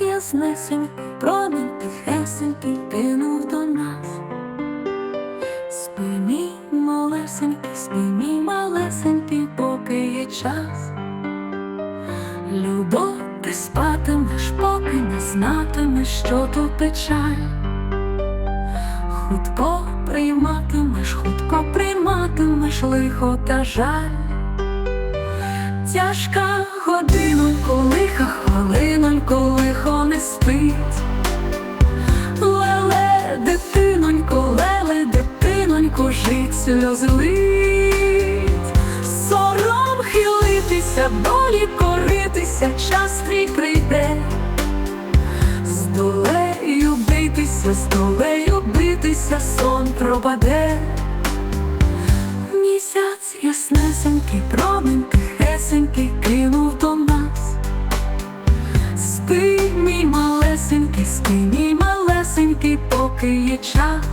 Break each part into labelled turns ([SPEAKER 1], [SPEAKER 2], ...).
[SPEAKER 1] яснесенький, промінь тихесенький кинув до нас. Спи мій малесенький, спи мій малесенький, поки є час. Любов, ти спатимеш, поки не знатимеш, що то печаль. Хутко прийматимеш, хутко прийматимеш лихо та жаль. Тяжка годинонько, лиха хвилинонько, лихо не спить. Леле, дитинонько, леле, дитинонько, жить сльози лить. Сором хилитися, долі коритися, час твій прийде. З долею битися, з долею битися, сон пропаде. Місяць яснесенький, промінь тихесенький кинув до нас. Спи, мій малесенький, спи, мій малесенький, поки є час.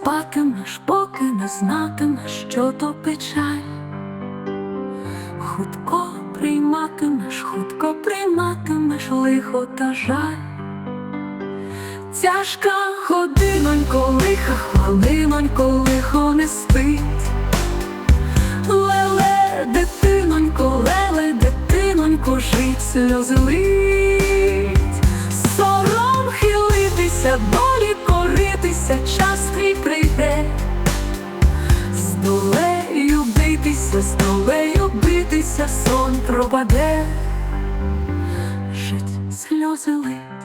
[SPEAKER 1] Спатимеш, поки не знатимеш, що то печаль. Хутко прийматимеш, хутко прийматимеш лихо та жаль. Тяжка годинонько, лиха хвилинонько, лихо не спить. Леле, дитинонько, леле, дитинонько, жить сльози з долею битися, сон пропаде. Жить сльози лить.